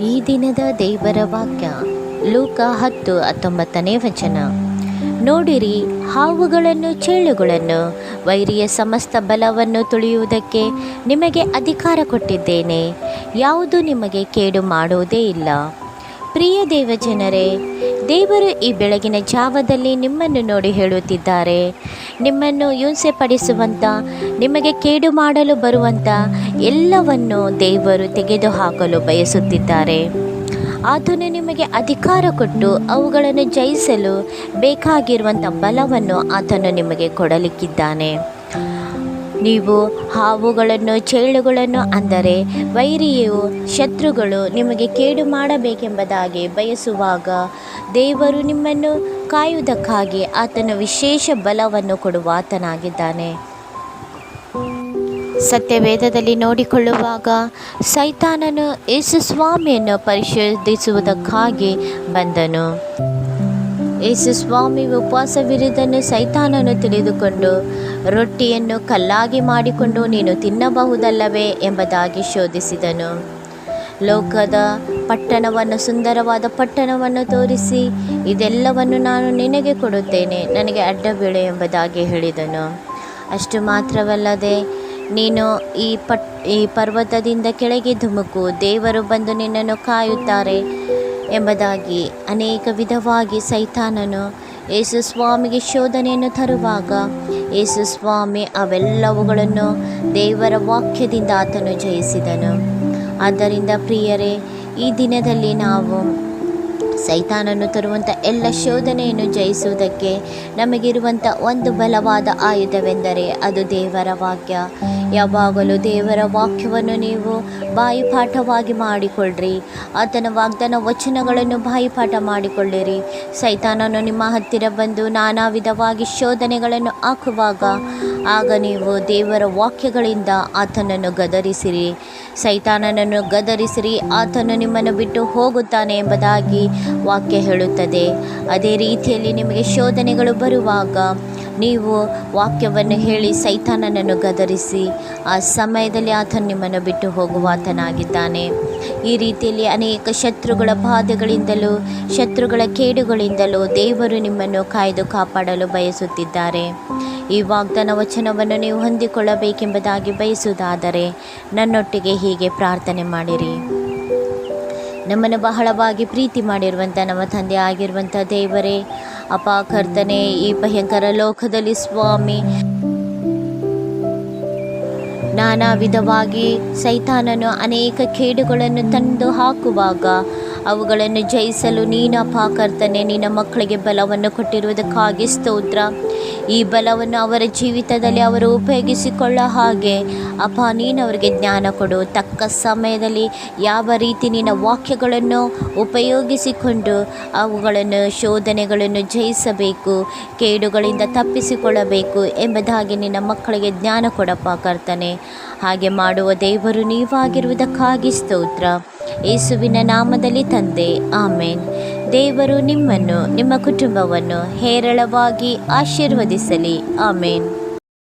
ಈ ದಿನದ ದೇವರ ವಾಕ್ಯ, ಲೂಕ ಹತ್ತು ಹತ್ತೊಂಬತ್ತನೇ ವಚನ. ನೋಡಿರಿ, ಹಾವುಗಳನ್ನು, ಚೇಳುಗಳನ್ನು, ವೈರಿಯ ಸಮಸ್ತ ಬಲವನ್ನು ತುಳಿಯುವುದಕ್ಕೆ ನಿಮಗೆ ಅಧಿಕಾರ ಕೊಟ್ಟಿದ್ದೇನೆ. ಯಾವುದು ನಿಮಗೆ ಕೇಡು ಮಾಡುವುದೇ ಇಲ್ಲ. ಪ್ರಿಯ ದೇವಜನರೇ ದೇವರು ಈ ಬೆಳಗಿನ ಜಾವದಲ್ಲಿ ನಿಮ್ಮನ್ನು ನೋಡಿ ಹೇಳುತ್ತಿದ್ದಾರೆ. ನಿಮ್ಮನ್ನು ಹಿಂಸೆ ಪಡಿಸುವಂಥ ನಿಮಗೆ ಕೇಡು ಮಾಡಲು ಬರುವಂಥ ಎಲ್ಲವನ್ನು ದೇವರು ತೆಗೆದುಹಾಕಲು ಬಯಸುತ್ತಿದ್ದಾರೆ. ಆತನು ನಿಮಗೆ ಅಧಿಕಾರ ಕೊಟ್ಟು ಅವುಗಳನ್ನು ಜಯಿಸಲು ಬೇಕಾಗಿರುವಂಥ ಬಲವನ್ನು ಆತನು ನಿಮಗೆ ಕೊಡಲಿಕ್ಕಿದ್ದಾನೆ. ನೀವು ಹಾವುಗಳನ್ನು, ಚೇಳುಗಳನ್ನು ಅಂದರೆ ವೈರಿಯು, ಶತ್ರುಗಳು ನಿಮಗೆ ಕೇಡು ಮಾಡಬೇಕೆಂಬುದಾಗಿ ಬಯಸುವಾಗ ದೇವರು ನಿಮ್ಮನ್ನು ಕಾಯುವುದಕ್ಕಾಗಿ ಆತನ ವಿಶೇಷ ಬಲವನ್ನು ಕೊಡುವ ಆತನಾಗಿದ್ದಾನೆ. ಸತ್ಯವೇದದಲ್ಲಿ ನೋಡಿಕೊಳ್ಳುವಾಗ ಸೈತಾನನು ಯೇಸು ಸ್ವಾಮಿಯನ್ನು ಪರಿಶೋಧಿಸುವುದಕ್ಕಾಗಿ ಬಂದನು. ಯೇಸು ಸ್ವಾಮಿ ಉಪವಾಸವಿರುವುದನ್ನು ಸೈತಾನನು ತಿಳಿದುಕೊಂಡು ರೊಟ್ಟಿಯನ್ನು ಕಲ್ಲಾಗಿ ಮಾಡಿಕೊಂಡು ನೀನು ತಿನ್ನಬಹುದಲ್ಲವೇ ಎಂಬುದಾಗಿ ಶೋಧಿಸಿದನು. ಲೋಕದ ಪಟ್ಟಣವನ್ನು, ಸುಂದರವಾದ ಪಟ್ಟಣವನ್ನು ತೋರಿಸಿ, ಇದೆಲ್ಲವನ್ನು ನಾನು ನಿನಗೆ ಕೊಡುತ್ತೇನೆ, ನನಗೆ ಅಡ್ಡ ಬೀಳು ಎಂಬುದಾಗಿ ಹೇಳಿದನು. ಅಷ್ಟು ಮಾತ್ರವಲ್ಲದೆ, ನೀನು ಈ ಪಟ್, ಈ ಪರ್ವತದಿಂದ ಕೆಳಗೆ ಧುಮುಕು, ದೇವರು ಬಂದು ನಿನ್ನನ್ನು ಕಾಯುತ್ತಾರೆ ಎಂಬುದಾಗಿ ಅನೇಕ ವಿಧವಾಗಿ ಸೈತಾನನು ಯೇಸು ಸ್ವಾಮಿಗೆ ಶೋಧನೆಯನ್ನು ತರುವಾಗ, ಯೇಸು ಸ್ವಾಮಿ ಅವೆಲ್ಲವುಗಳನ್ನು ದೇವರ ವಾಕ್ಯದಿಂದ ಆತನು ಜಯಿಸಿದನು. ಆದ್ದರಿಂದ ಪ್ರಿಯರೇ, ಈ ದಿನದಲ್ಲಿ ನಾವು ಸೈತಾನನ್ನು ತರುವಂಥ ಎಲ್ಲ ಶೋಧನೆಯನ್ನು ಜಯಿಸುವುದಕ್ಕೆ ನಮಗಿರುವಂಥ ಒಂದು ಬಲವಾದ ಆಯುಧವೆಂದರೆ ಅದು ದೇವರ ವಾಕ್ಯ. ಯಾವಾಗಲೂ ದೇವರ ವಾಕ್ಯವನ್ನು ನೀವು ಬಾಯಿಪಾಠವಾಗಿ ಮಾಡಿಕೊಳ್ಳ್ರಿ. ಆತನ ವಾಗ್ದಾನ ವಚನಗಳನ್ನು ಬಾಯಿಪಾಠ ಮಾಡಿಕೊಳ್ಳಿರಿ. ಸೈತಾನನು ನಿಮ್ಮ ಹತ್ತಿರ ಬಂದು ನಾನಾ ವಿಧವಾಗಿ ಶೋಧನೆಗಳನ್ನು ಹಾಕುವಾಗ, ಆಗ ನೀವು ದೇವರ ವಾಕ್ಯಗಳಿಂದ ಆತನನ್ನು ಗದರಿಸಿರಿ. ಸೈತಾನನನ್ನು ಗದರಿಸಿರಿ, ಆತನು ನಿಮ್ಮನ್ನು ಬಿಟ್ಟು ಹೋಗುತ್ತಾನೆ ಎಂಬುದಾಗಿ ವಾಕ್ಯ ಹೇಳುತ್ತದೆ. ಅದೇ ರೀತಿಯಲ್ಲಿ ನಿಮಗೆ ಶೋಧನೆಗಳು ಬರುವಾಗ ನೀವು ವಾಕ್ಯವನ್ನು ಹೇಳಿ ಸೈತಾನನನ್ನು ಗದರಿಸಿ, ಆ ಸಮಯದಲ್ಲಿ ಆತನು ನಿಮ್ಮನ್ನು ಬಿಟ್ಟು ಹೋಗುವಾತನಾಗಿದ್ದಾನೆ. ಈ ರೀತಿಯಲ್ಲಿ ಅನೇಕ ಶತ್ರುಗಳ ಬಾಧೆಗಳಿಂದಲೂ, ಶತ್ರುಗಳ ಕೇಡುಗಳಿಂದಲೂ ದೇವರು ನಿಮ್ಮನ್ನು ಕಾಯ್ದು ಕಾಪಾಡಲು ಬಯಸುತ್ತಿದ್ದಾರೆ. ಈ ವಾಗ್ದಾನ ವಚನವನ್ನು ನೀವು ಹೊಂದಿಕೊಳ್ಳಬೇಕೆಂಬುದಾಗಿ ಬಯಸುವುದಾದರೆ, ನನ್ನೊಟ್ಟಿಗೆ ಹೀಗೆ ಪ್ರಾರ್ಥನೆ ಮಾಡಿರಿ. ನಮ್ಮನ್ನು ಬಹಳವಾಗಿ ಪ್ರೀತಿ ಮಾಡಿರುವಂಥ ನಮ್ಮ ತಂದೆ ಆಗಿರುವಂಥ ದೇವರೇ. ಅಪ ಕರ್ತನೆ, ಈ ಭಯಂಕರ ಲೋಕದಲ್ಲಿ ಸ್ವಾಮಿ. ನಾನಾ ವಿಧವಾಗಿ ಸೈತಾನನು ಅನೇಕ ಖೇಡುಗಳನ್ನು ತಂದು ಹಾಕುವಾಗ ಅವುಗಳನ್ನು ಜಯಿಸಲು ನೀನಪ್ಪ ಕರ್ತನೆ, ನಿನ್ನ ಮಕ್ಕಳಿಗೆ ಬಲವನ್ನು ಕೊಟ್ಟಿರುವುದಕ್ಕಾಗಿ ಸ್ತೋತ್ರ. ಈ ಬಲವನ್ನು ಅವರ ಜೀವಿತದಲ್ಲಿ ಅವರು ಉಪಯೋಗಿಸಿಕೊಳ್ಳೋ ಹಾಗೆ. ಅಪ್ಪ, ನೀನು ಅವರಿಗೆ ಜ್ಞಾನ ಕೊಡು. ತಕ್ಕ ಸಮಯದಲ್ಲಿ ಯಾವ ರೀತಿ ನಿನ್ನ ವಾಕ್ಯಗಳನ್ನು ಉಪಯೋಗಿಸಿಕೊಂಡು ಅವುಗಳನ್ನು, ಶೋಧನೆಗಳನ್ನು ಜಯಿಸಬೇಕು, ಕೇಡುಗಳಿಂದ ತಪ್ಪಿಸಿಕೊಳ್ಳಬೇಕು ಎಂಬುದಾಗಿ ನಿನ್ನ ಮಕ್ಕಳಿಗೆ ಜ್ಞಾನ ಕೊಡಪ್ಪ ಕರ್ತನೆ. ಹಾಗೆ ಮಾಡುವ ದೇವರು ನೀವಾಗಿರುವುದಕ್ಕಾಗಿ ಸ್ತೋತ್ರ. ಯೇಸುವಿನ ನಾಮದಲ್ಲಿ ತಂದೆ. ಆಮೇನ್. ದೇವರು ನಿಮ್ಮನ್ನು ನಿಮ್ಮ ಕುಟುಂಬವನ್ನು ಹೇರಳವಾಗಿ ಆಶೀರ್ವದಿಸಲಿ. ಆಮೇನ್.